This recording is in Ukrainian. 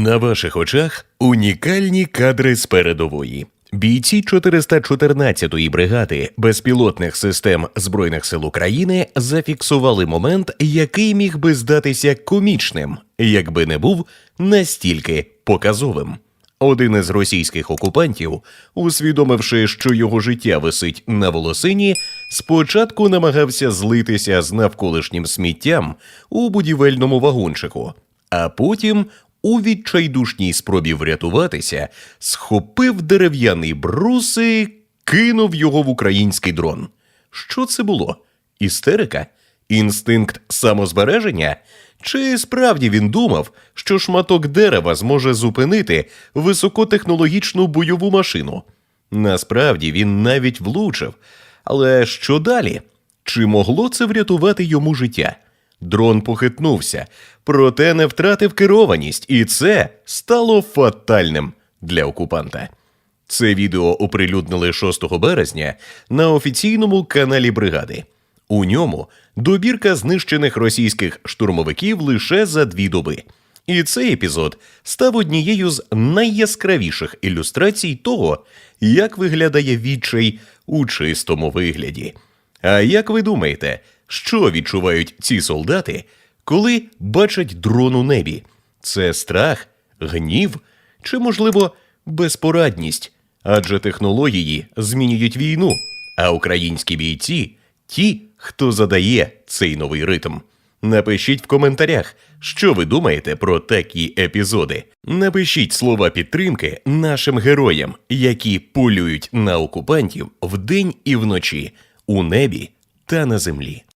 На ваших очах унікальні кадри з передової. Бійці 414-ї бригади безпілотних систем Збройних сил України зафіксували момент, який міг би здатися комічним, якби не був настільки показовим. Один із російських окупантів, усвідомивши, що його життя висить на волосині, спочатку намагався злитися з навколишнім сміттям у будівельному вагончику, а потім у відчайдушній спробі врятуватися, схопив дерев'яний брус і кинув його в український дрон. Що це було? Істерика? Інстинкт самозбереження? Чи справді він думав, що шматок дерева зможе зупинити високотехнологічну бойову машину? Насправді він навіть влучив. Але що далі? Чи могло це врятувати йому життя? Дрон похитнувся, проте не втратив керованість, і це стало фатальним для окупанта. Це відео оприлюднили 6 березня на офіційному каналі бригади. У ньому добірка знищених російських штурмовиків лише за дві доби. І цей епізод став однією з найяскравіших ілюстрацій того, як виглядає відчай у чистому вигляді. А як ви думаєте, що відчувають ці солдати, коли бачать дрон у небі? Це страх, гнів чи, можливо, безпорадність? Адже технології змінюють війну, а українські бійці ті, хто задає цей новий ритм. Напишіть в коментарях, що ви думаєте про такі епізоди. Напишіть слова підтримки нашим героям, які полюють на окупантів вдень і вночі, у небі та на землі.